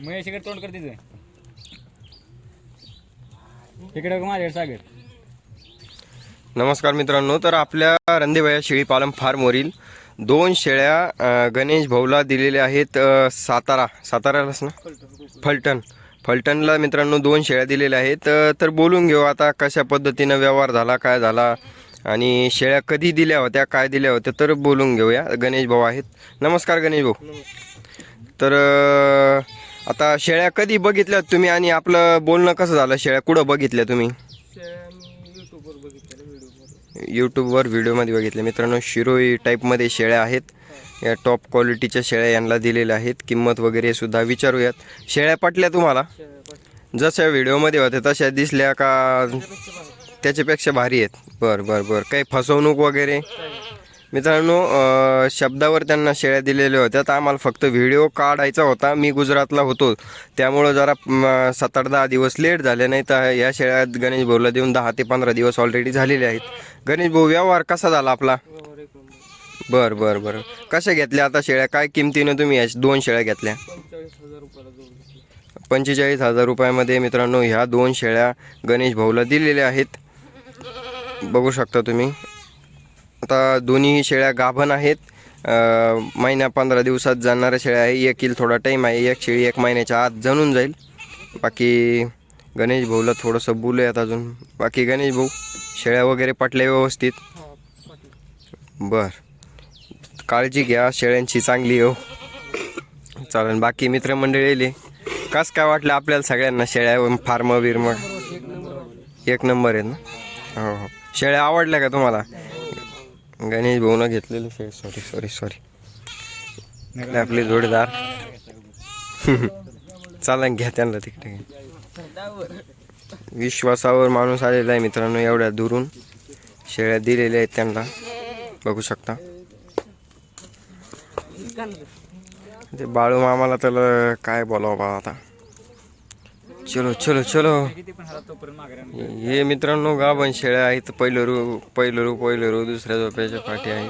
महेश इकडे तोंड कर तिचं इकडे माझ्याकडे सागर. नमस्कार मित्रांनो तर आपल्या रंदेवया शेळी पालन फार्मवरील दोन शेळ्या गणेश भाऊला दिलेल्या आहेत सातारा. सातारालाच ना? फलटण. फलटणला मित्रांनो दोन शेळ्या दिलेल्या आहेत. तर बोलून घेऊ आता कशा पद्धतीनं व्यवहार झाला काय झाला आणि शेळ्या कधी दिल्या होत्या काय दिल्या होत्या तर बोलून घेऊया. गणेश भाऊ आहेत. नमस्कार गणेश भाऊ. तर आता शेळ्या कधी बघितल्या तुम्ही आणि आपलं बोलणं कसं झालं? शेळ्या कुठं बघितल्या तुम्ही? यूट्यूबवर व्हिडिओमध्ये बघितले. मित्रांनो शिरोई टाईपमध्ये शेळ्या आहेत. या टॉप क्वालिटीच्या शेळ्या यांना दिलेल्या आहेत. किंमत वगैरे सुद्धा विचारूयात. शेळ्या पटल्या तुम्हाला? जशा व्हिडिओमध्ये होत्या तशा दिसल्या का? त्याच्यापेक्षा भारी आहेत. बरं बरं बरं. काही फसवणूक वगैरे? मित्रांनो शब्दावर त्यांना शेळ्या दिलेल्या होत्या. तर आम्हाला फक्त व्हिडिओ काढायचा होता. मी गुजरातला होतो. त्यामुळं जरा सात आठ दहा दिवस लेट झाले नाही तर या शेळ्यात गणेश भाऊला देऊन दहा ते पंधरा दिवस ऑलरेडी झालेले आहेत. गणेश भाऊ व्यवहार कसा झाला आपला? बरं बरं बरं. कशा घेतल्या आता शेळ्या? काय किमतीनं तुम्ही या दोन शेळ्या घेतल्या? पंचेचाळीस हजार रुपयामध्ये मित्रांनो ह्या दोन शेळ्या गणेश भाऊला दिलेल्या आहेत. बघू शकता तुम्ही. आता दोन्ही शेळ्या गाभण आहेत. महिन्या पंधरा दिवसात जाणाऱ्या शेळ्या आहे. एक येईल थोडा टाईम आहे. एक शेळी एक महिन्याच्या आत जणून जाईल. बाकी गणेश भाऊला थोडंसं बोलूयात अजून. बाकी गणेश भाऊ शेळ्या वगैरे पटल्या व्यवस्थित? बर. काळजी घ्या. शेळ्यांची चांगली हो. चालेल. बाकी मित्रमंडळी कस काय वाटलं आपल्याला सगळ्यांना? शेळ्या फार्म बिर्म? एक नंबर आहेत ना? हो हो. शेळ्या आवडल्या का तुम्हाला? गणेश भाऊनं घेतलेलं शेळी सॉरी सॉरी सॉरी आपले जोडीदार. चाला घ्या त्यांना तिकडे विश्वासावर माणूस आलेला आहे मित्रांनो एवढ्या दुरून. शेळ्या दिलेल्या आहेत त्यांना. बघू शकता. ते बाळू मामाला त्याला काय बोलावं बा आता. चलो चलो चलो. हे मित्रांनो गाभण शेळ्या आहेत. पहिलं रू पहिलं रू पहिलं रू दुसऱ्या झोप्याच्या पाठी आहे.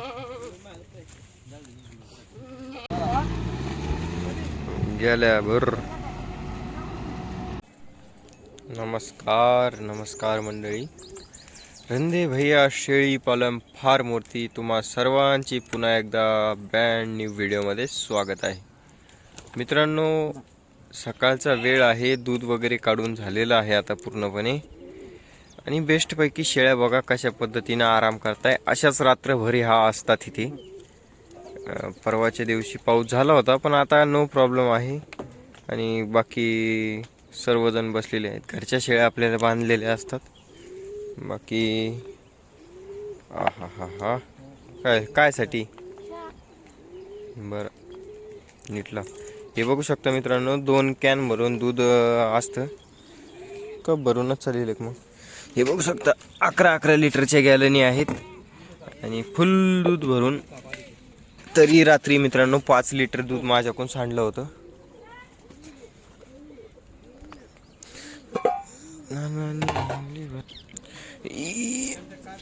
गेल्या भर नमस्कार नमस्कार मंडळी. रंदे भैया शेळी पालम फार मूर्ती तुम्हा सर्वांची पुन्हा एकदा ब्रँड न्यू व्हिडिओमध्ये स्वागत आहे. मित्रांनो सकाळचा वेळ आहे दूध वगैरे काढून झालेलं आहे आता पूर्णपणे. आणि बेस्टपैकी शेळ्या बघा कशा पद्धतीनं आराम करताय. अशाच रात्रभरी हा असतात इथे. परवाच्या दिवशी पाऊस झाला होता पण आता नो प्रॉब्लेम आहे. आणि बाकी सर्वजण बसलेले आहेत. घरच्या शेळ्या आपल्याला बांधलेल्या असतात. बाकी हा हा हा काय कायसाठी? बरं नीटला. हे बघू शकता मित्रांनो दोन कॅन भरून दूध असतं. कप भरूनच चालेल एक मग. हे बघू शकता अकरा अकरा लिटरच्या गॅलनी आहेत. आणि फुल दूध भरून तरी रात्री मित्रांनो पाच लिटर दूध माझ्याकडून सांडलं होतं. ना,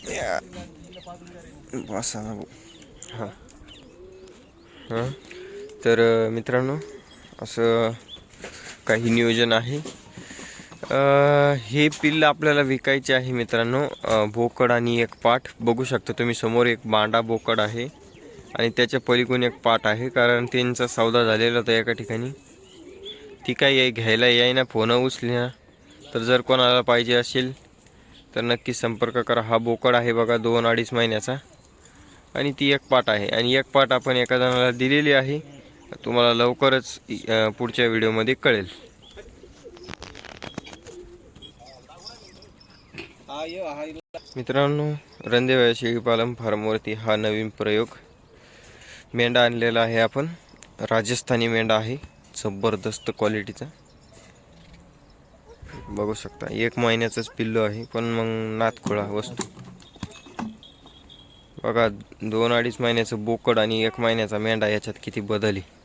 या. हां. तर मित्रांनो असं काही नियोजन आहे. हे पिल्ल आपल्याला विकायचे आहे मित्रांनो. बोकड आणि एक पाठ बघू शकता तुम्ही समोर एक बांडा बोकड आहे आणि त्याच्या पलीकडून एक पाठ आहे कारण त्यांचा सौदा झालेला होता एका ठिकाणी. ती काय याय घ्यायला यायना फोन उचल्या तर जर कोणाला पाहिजे असेल तर नक्की संपर्क करा. हा बोकड आहे बघा दोन अडीच महिन्याचा. आणि ती एक पाट आहे. आणि एक पाट आपण एका जणाला दिलेली आहे. तुम्हाला लवकरच पुढच्या व्हिडिओमध्ये कळेल. मित्रांनो रंदेवया शेळीपालन फार्मवरती हा नवीन प्रयोग. मेंढा आणलेला आहे आपण. राजस्थानी मेंढा आहे. जबरदस्त क्वालिटीचा. बघू शकता एक महिन्याचंच पिल्लू आहे पण मग नातखोळा वस्तू. बघा दोन अडीच महिन्याचं बोकड आणि एक महिन्याचा मेंढा याच्यात किती बदल आहे.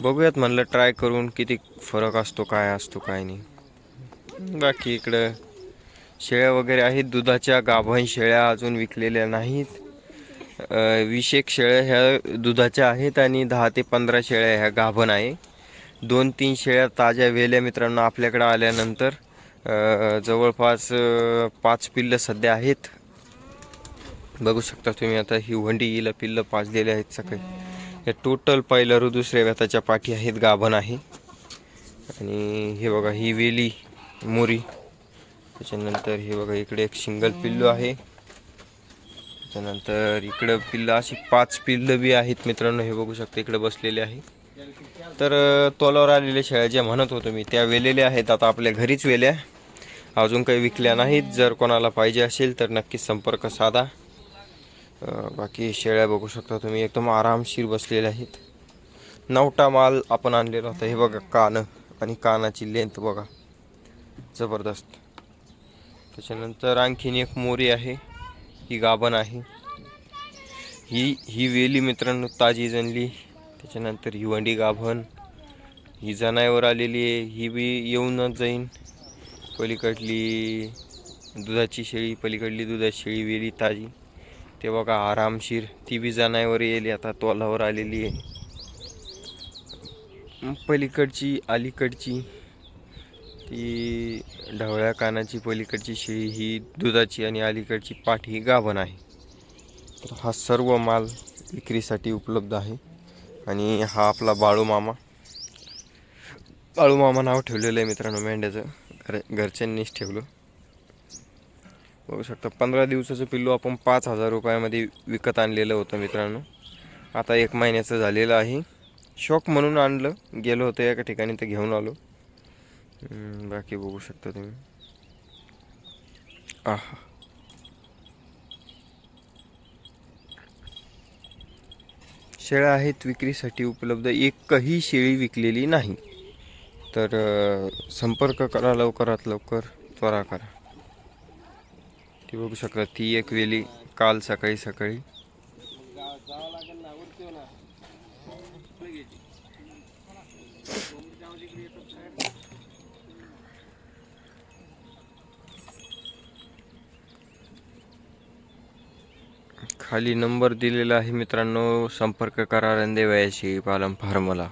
बघूयात म्हणलं ट्राय करून किती फरक असतो काय असतो काय नाही. बाकी इकडं शेळ्या वगैरे आहेत दुधाच्या गाभण शेळ्या अजून विकलेल्या नाहीत. अं, वीस एक शेळ्या ह्या दुधाच्या आहेत आणि दहा ते पंधरा शेळ्या ह्या गाभण आहे. दोन तीन शेळ्या ताज्या वेल्या मित्रांनो आपल्याकडे आल्यानंतर जवळपास पाच पिल्लं सध्या आहेत. बघू शकता तुम्ही आता ही वंडी हिला पिल्लं पाजलेली आहेत सकाळी हे टोटल पहिलं दुसऱ्या व्यताच्या पाठी आहेत गाभण आहे. आणि हे बघा ही वेली मोरी. त्याच्यानंतर हे बघा इकडे एक सिंगल पिल्लू आहे. त्याच्यानंतर इकडं पिल्लं अशी पाच पिल्लं बी आहेत मित्रांनो हे बघू शकता इकडे बसलेले आहे. तर तोलावर आलेल्या शेळ्या ज्या म्हणत होतो मी त्या वेलेल्या आहेत. आता आपल्या घरीच वेल्या. अजून काही विकल्या नाहीत. जर कोणाला पाहिजे असेल तर नक्कीच संपर्क साधा. बाकी शेळ्या बघू शकता तुम्ही. एकदम आरामशीर बसलेल्या आहेत. नवटा माल आपण आणलेला होता. हे बघा कान आणि कानाची लेंथ बघा. जबरदस्त. त्याच्यानंतर आणखीन एक मोरी आहे. ही गाभण आहे. ही ही वेली मित्रांनो ताजी जनली त्याच्यानंतर ही वंडी गाभण. ही जनावर आलेली आहे. ही बी येऊनच जाईन. पलीकडली दुधाची शेळी पलीकडली दुधाची शेळी वेली ताजी. ते बघा आरामशीर. ती बी जनावर येईल आता तोलावर आलेली आहे. पलीकडची अलीकडची. ती ढवळ्या कानाची पलीकडची शेळी ही दुधाची आणि अलीकडची पाठी ही गाभण आहे. तर हा सर्व माल विक्रीसाठी उपलब्ध आहे. आणि हा आपला बाळू मामा. बाळू मामा नाव ठेवलेलं आहे मित्रांनो मेंढ्याचं. घर घरच्यांनीच ठेवलं. बघू शकता पंधरा दिवसाचं पिल्लू आपण पाच हजार रुपयामध्ये विकत आणलेलं होतं मित्रांनो. आता एक महिन्याचं झालेलं आहे. शॉक म्हणून आणलं. गेलो होतं एका ठिकाणी तर घेऊन आलो. बाकी बघू शकता तुम्ही. आहा. शेळ्या आहेत विक्रीसाठी उपलब्ध. एकही शेळी विकलेली नाही. तर संपर्क करा लवकरात लवकर त्वरा करा. ती बघू शकता. ती एक वेली काल सकाळी सकाळी. खाली नंबर दिलेला आहे मित्रांनो. संपर्क करा रंदेवयाशी पालम फार्मला.